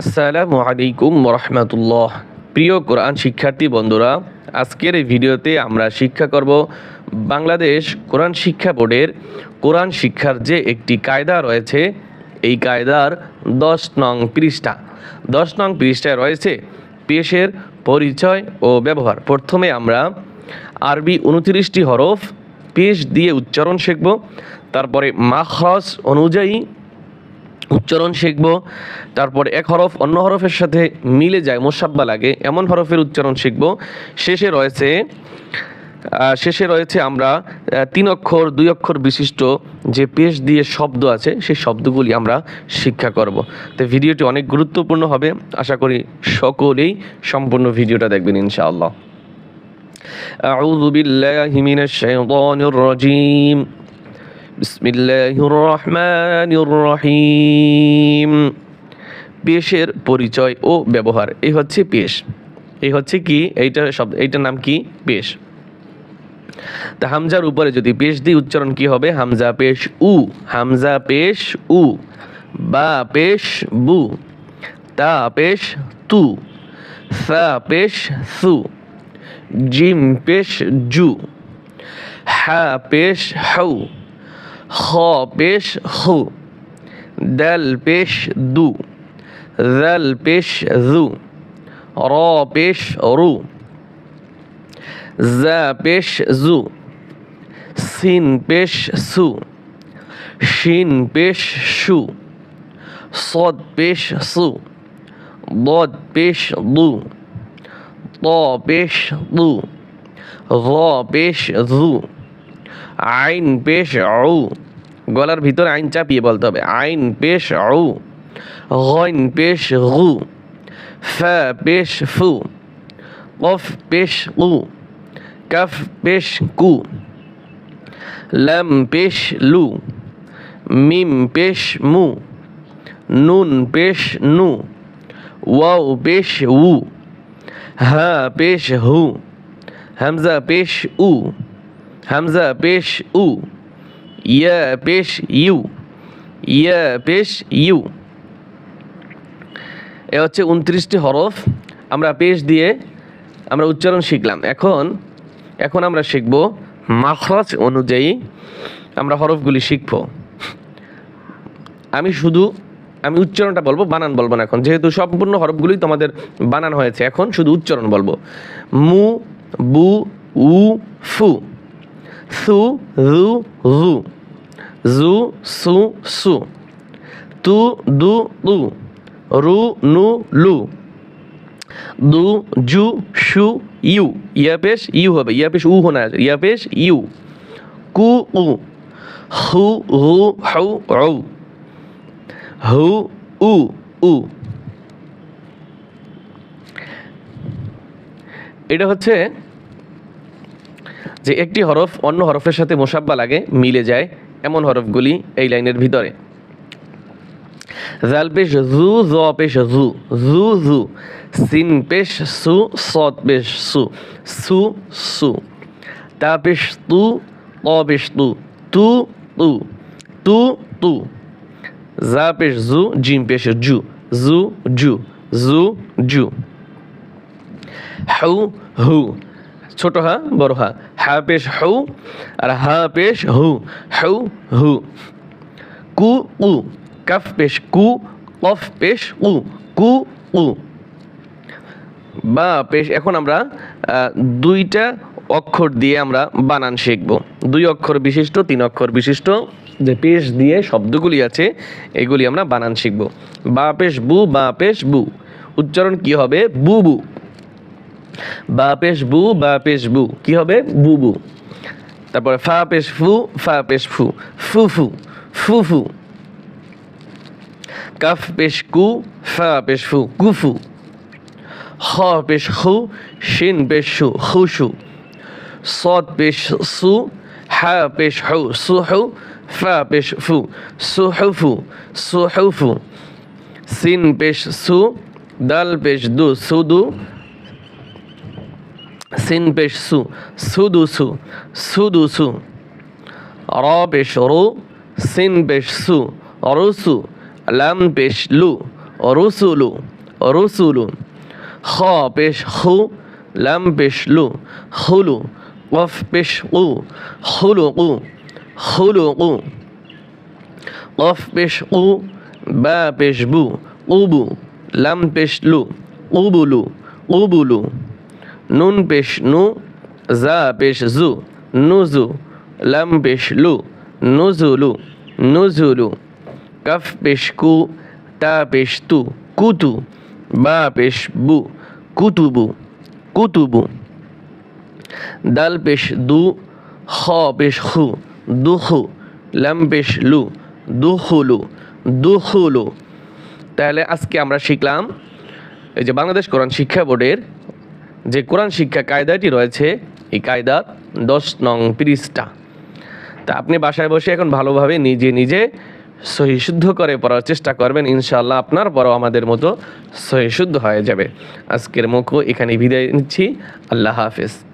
আসসালামু আলাইকুম রহমতুল্লাহ প্রিয় কোরআন শিক্ষার্থী বন্ধুরা, আজকের এই ভিডিওতে আমরা শিক্ষা করব বাংলাদেশ কোরআন শিক্ষা বোর্ডের কোরআন শিক্ষার যে একটি কায়দা রয়েছে, এই কায়দার দশ নং পৃষ্ঠা। দশ নং পৃষ্ঠায় রয়েছে পেশের পরিচয় ও ব্যবহার। প্রথমে আমরা আরবি উনত্রিশটি হরফ পেশ দিয়ে উচ্চারণ শিখব, তারপরে মাখরস অনুযায়ী উচ্চারণ শিখব তারপর এক হরফ অন্য হরফের সাথে মিলে যায় মোসাব্বা লাগে এমন হরফের উচ্চারণ শিখব শেষে রয়েছে আহ, শেষে রয়েছে আমরা আহ, তিন অক্ষর দুই অক্ষর বিশিষ্ট যে পেশ দিয়ে শব্দ আছে সেই শব্দগুলি আমরা শিক্ষা করব তো ভিডিওটি অনেক গুরুত্বপূর্ণ হবে আশা করি সকলেই সম্পূর্ণ ভিডিওটা দেখবেন ইনশাআল্লাহ أعوذ بالله من الشيطان الرجيم بسم الله الرحمن الرحيم পেশের পরিচয় ও ব্যবহার এই হচ্ছে পেশ এই হচ্ছে কি এইটার শব্দ এইটার নাম কি পেশ তা হামজার উপরে যদি পেশ দিয়ে উচ্চারণ কি হবে হামজা পেশ উ হামজা পেশ উ বা পেশ বু তা পেশ তু সা পেশ সু জিম পেশ জু হা পেশ হউ خ پیش خو دل پیش دو ذل پیش ذو را پیش رو ز پیش زو سین پیش سو شین پیش شو صد پیش سو ضاد پیش ضو طا پیش ضو ضا پیش ذو. আইন পেশ উ গলার ভিতরে আইন চাপিয়ে বলতে হবে। আইন পেশ উ গইন পেশ গু। ফা পেশ ফু। কফ পেশ কু কাফ পেশ কু। লাম পেশ লু। মিম পেশ মু। নুন পেশ নু। ওয়াও পেশ উ। হা পেশ হু। হামজা পেশ উ। হামজা, পেশ উ। ইয়া, পেশ ইউ। ইয়া, পেশ ইউ। এ হচ্ছে উনত্রিশটি হরফ। আমরা পেশ দিয়ে আমরা উচ্চারণ শিখলাম। এখন এখন আমরা শিখব মাখরজ অনুযায়ী আমরা হরফগুলি শিখব। আমি শুধু, আমি উচ্চারণটা বলব, বানান বলব না এখন। যেহেতু সম্পূর্ণ হরফগুলোই তোমাদের বানান হয়েছে, এখন শুধু উচ্চারণ বলব। মু, বু, উ, ফু। সু রু রু জু সু সু তু দু তু রু নু লু দু জু শু ইউ ইয়া পেশ ইউ হবে ইয়া পেশ উ হোনা আছে ইয়া পেশ ইউ কু উ হু হু হউ উ হু উ উ এটা হচ্ছে যে একটি হরফ অন্য হরফের সাথে মোসাব্বা লাগে, মিলে যায় এমন হরফগুলি এই লাইনের ভিতরে। জাল পেশ জু, জ পেশ জু জু জু, সিন পেশ সু, সদ পেশ সু সু সু, তা পেশ তু, ত পেশ তু তু তু তু তু, জা পেশ জু, জিম পেশ জু জু জু জু জু। হু হু ছোট হা, বড় হা। হা পেশ হু আর হা পেশ হু। হু হু। কু, উ। কাফ পেশ কু, কফ পেশ উ। কু, উ। বা পেশ, এখন আমরা দুইটা অক্ষর দিয়ে আমরা বানান শিখব। দুই অক্ষর বিশিষ্ট, তিন অক্ষর বিশিষ্ট। যে পেশ দিয়ে শব্দগুলি আছে, এগুলি আমরা বানান শিখব। বা পেশ বু, বা পেশ বু। উচ্চারণ কি হবে? বু বু। বা পেশ বু, বা পেশ বু। কি হবে? বু বু। তারপরে ফা পেশ ফু, ফা পেশ ফু। ফু ফু। ফু ফু। কাফ পেশ কু, ফা পেশ ফু কুফু হ পেশ খু শিন পেশ সু খুশু সদ পেশ সু, হা পেশ হু সুহু ফা পেশ ফু সুহুফু সুহুফু সিন পেশ সু, দাল পেশ দু, সু, দু। সিন পেশ সু, সুদু সু সুদু সু। র পেশ রু সিন পেশ সু, রুসু, লাম পেশ লু, রুসুলু রুসুলু। খ পেশ হু, লাম পেশ লু, হুলু, কফ পেশ উ, হুলু উ হুলু উ। কফ পেশ উ, বা পেশ বু, উবু, লাম পেশ লু, উবুলু উবুলু। নুন পেশ নু জা পেশ জু নুজু লাম পেশ লু নুজুলু নুজুলু কফ পেশ কু তা পেশ তু কুতু বা পেশ বু কুতুবু কুতুবু দাল পেশ দু খ পেশ হু দুহু লাম পেশ লু দুহুলু দুহুলু তাহলে আজকে আমরা শিখলাম, এই যে বাংলাদেশ কোরআন শিক্ষা বোর্ডের যে কোরআন শিক্ষা কায়দাটি রয়েছে, এই কায়দা দশ নং পৃষ্ঠা। তা আপনি বাসায় বসে এখন ভালোভাবে নিজে নিজে সহি শুদ্ধ করে পড়ার চেষ্টা করবেন ইনশাল্লাহ আপনার পরও আমাদের মতো সহি শুদ্ধ হয়ে যাবে। আজকের মুখও এখানে বিদায় নিচ্ছি। আল্লাহ হাফেজ।